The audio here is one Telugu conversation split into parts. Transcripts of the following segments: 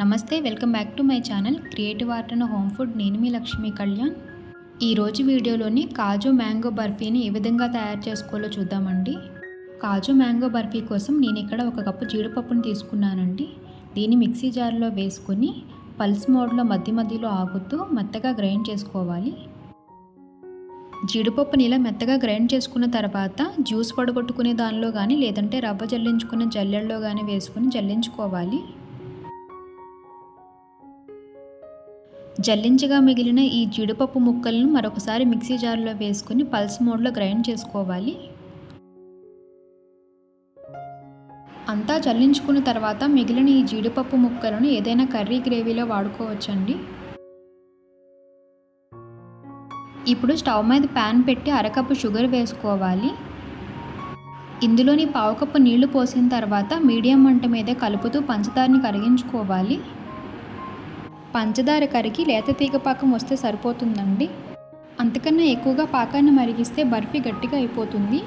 నమస్తే welcome back to my channel creative art and home food. నేను మీ లక్ష్మీ కళ్యాణ్. ఈరోజు వీడియోలోని కాజు మ్యాంగో బర్ఫీని ఏ విధంగా తయారు చేసుకోవాలో చూద్దామండి. కాజు మ్యాంగో బర్ఫీ కోసం నేను ఇక్కడ ఒక కప్పు జీడిపప్పును తీసుకున్నానండి. దీన్ని మిక్సీ జార్లో వేసుకొని పల్స్ మోడ్లో మధ్య మధ్యలో ఆగుతూ మెత్తగా గ్రైండ్ చేసుకోవాలి. జీడిపప్పుని ఇలా మెత్తగా గ్రైండ్ చేసుకున్న తర్వాత జ్యూస్ పడగొట్టుకునే దానిలో కానీ లేదంటే రవ్వ జల్లించుకున్న జల్లెల్లో కానీ వేసుకుని జల్లించుకోవాలి. జల్లించగా మిగిలిన ఈ జీడిపప్పు ముక్కలను మరొకసారి మిక్సీ జార్లో వేసుకుని పల్స్ మోడ్లో గ్రైండ్ చేసుకోవాలి. అంతా జల్లించుకున్న తర్వాత మిగిలిన ఈ జీడిపప్పు ముక్కలను ఏదైనా కర్రీ గ్రేవీలో వాడుకోవచ్చండి. ఇప్పుడు స్టవ్ మీద ప్యాన్ పెట్టి అరకప్పు షుగర్ వేసుకోవాలి. ఇందులోని పావు కప్పు నీళ్ళు పోసిన తర్వాత మీడియం మంట మీద కలుపుతూ పంచదారని కరిగించుకోవాలి. పంచదార కరిగి లేత తీగ పాకం వస్తే సరిపోతుందండి. అంతకన్నా ఎక్కువగా పాకాన్ని మరిగిస్తే బర్ఫీ గట్టిగా అయిపోతుంది.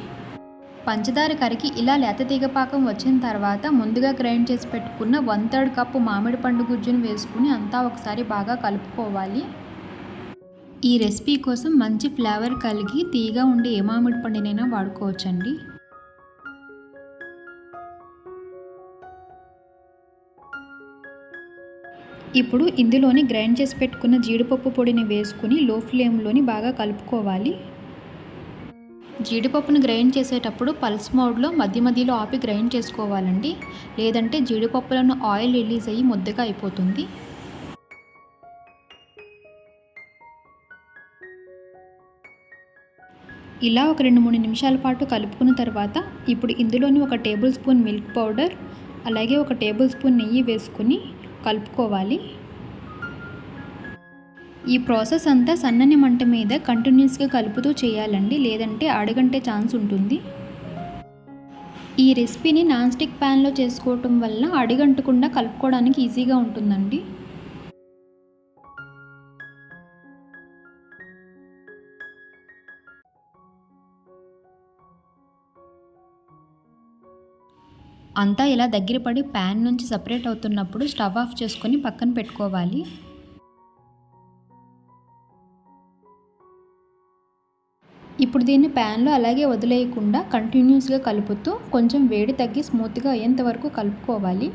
పంచదార కరిగి ఇలా లేత తీగ పాకం వచ్చిన తర్వాత ముందుగా గ్రైండ్ చేసి పెట్టుకున్న వన్ థర్డ్ కప్పు మామిడి పండు గుజ్జును వేసుకుని అంతా ఒకసారి బాగా కలుపుకోవాలి. ఈ రెసిపీ కోసం మంచి ఫ్లేవర్ కలిగి తీగా ఉండే ఏ మామిడి పండునైనా వాడుకోవచ్చండి. ఇప్పుడు ఇందులోని గ్రైండ్ చేసి పెట్టుకున్న జీడిపప్పు పొడిని వేసుకుని లో ఫ్లేమ్లోని బాగా కలుపుకోవాలి. జీడిపప్పును గ్రైండ్ చేసేటప్పుడు పల్స్ మోడ్లో మధ్య మధ్యలో ఆపి గ్రైండ్ చేసుకోవాలండి. లేదంటే జీడిపప్పులను ఆయిల్ రిలీజ్ అయ్యి ముద్దగా అయిపోతుంది. ఇలా ఒక రెండు మూడు నిమిషాల పాటు కలుపుకున్న తర్వాత ఇప్పుడు ఇందులోని ఒక టేబుల్ స్పూన్ మిల్క్ పౌడర్ అలాగే ఒక టేబుల్ స్పూన్ నెయ్యి వేసుకుని కలుపుకోవాలి. ఈ ప్రాసెస్ అంతా సన్నని మంట మీద కంటిన్యూస్గా కలుపుతూ చేయాలండి. లేదంటే అడగంటే ఛాన్స్ ఉంటుంది. ఈ రెసిపీని నాన్ స్టిక్ ప్యాన్లో చేసుకోవటం వల్ల అడిగంటకుండా కలుపుకోవడానికి ఈజీగా ఉంటుందండి. అంతా ఇలా దగ్గర పడి ప్యాన్ నుంచి సపరేట్ అవుతున్నప్పుడు స్టవ్ ఆఫ్ చేసుకొని పక్కన పెట్టుకోవాలి. ఇప్పుడు దీన్ని ప్యాన్లో అలాగే వదిలేయకుండా కంటిన్యూస్గా కలుపుతూ కొంచెం వేడి తగ్గి స్మూత్గా అయ్యేంత వరకు కలుపుకోవాలి.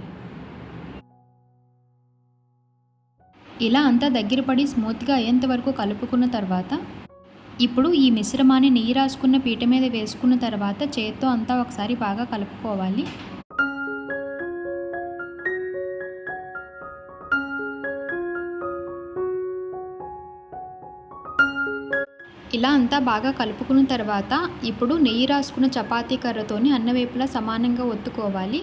ఇలా అంతా దగ్గర పడి స్మూత్గా అయ్యేంత వరకు కలుపుకున్న తర్వాత ఇప్పుడు ఈ మిశ్రమాన్ని నెయ్యి రాసుకున్న పీట మీద వేసుకున్న తర్వాత చేత్తో అంతా ఒకసారి బాగా కలుపుకోవాలి. ఇలా అంతా బాగా కలుపుకున్న తర్వాత ఇప్పుడు నెయ్యి రాసుకున్న చపాతీ కర్రతోని అన్న వైపులా సమానంగా ఒత్తుకోవాలి.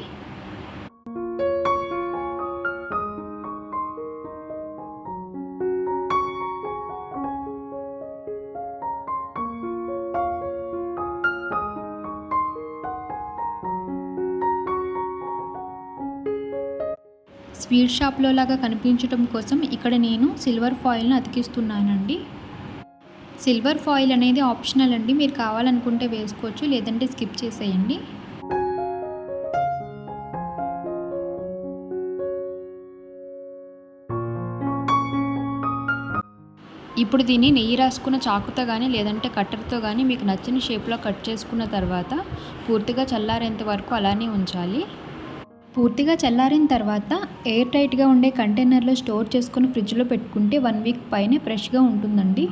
స్వీట్ షాప్లో లాగా కనిపించడం కోసం ఇక్కడ నేను సిల్వర్ ఫాయిల్ను అతికిస్తున్నానండి. సిల్వర్ ఫాయిల్ అనేది ఆప్షనల్ అండి. మీరు కావాలనుకుంటే వేసుకోవచ్చు లేదంటే స్కిప్ చేసేయండి. ఇప్పుడు దీన్ని నెయ్యి రాసుకున్న చాకుతో కానీ లేదంటే కట్టర్తో కానీ మీకు నచ్చిన షేప్లో కట్ చేసుకున్న తర్వాత పూర్తిగా చల్లారేంత వరకు అలానే ఉంచాలి. పూర్తిగా చల్లారిన తర్వాత ఎయిర్ టైట్గా ఉండే కంటైనర్లో స్టోర్ చేసుకుని ఫ్రిడ్జ్లో పెట్టుకుంటే వన్ వీక్ పైనే ఫ్రెష్గా ఉంటుందండి.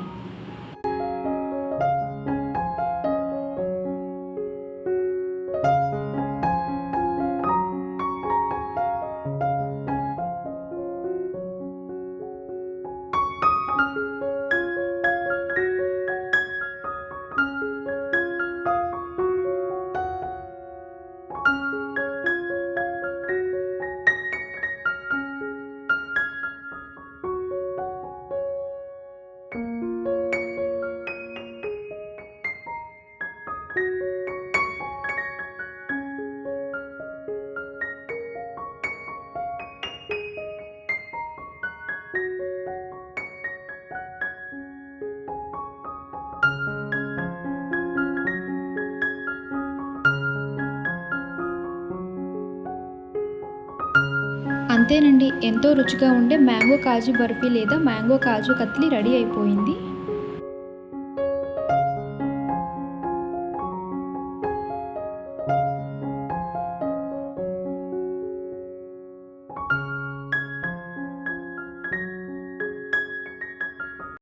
అంతేనండి ఎంతో రుచిగా ఉండే మ్యాంగో కాజు బర్ఫీ లేదా మ్యాంగో కాజు కత్లీ రెడీ అయిపోయింది.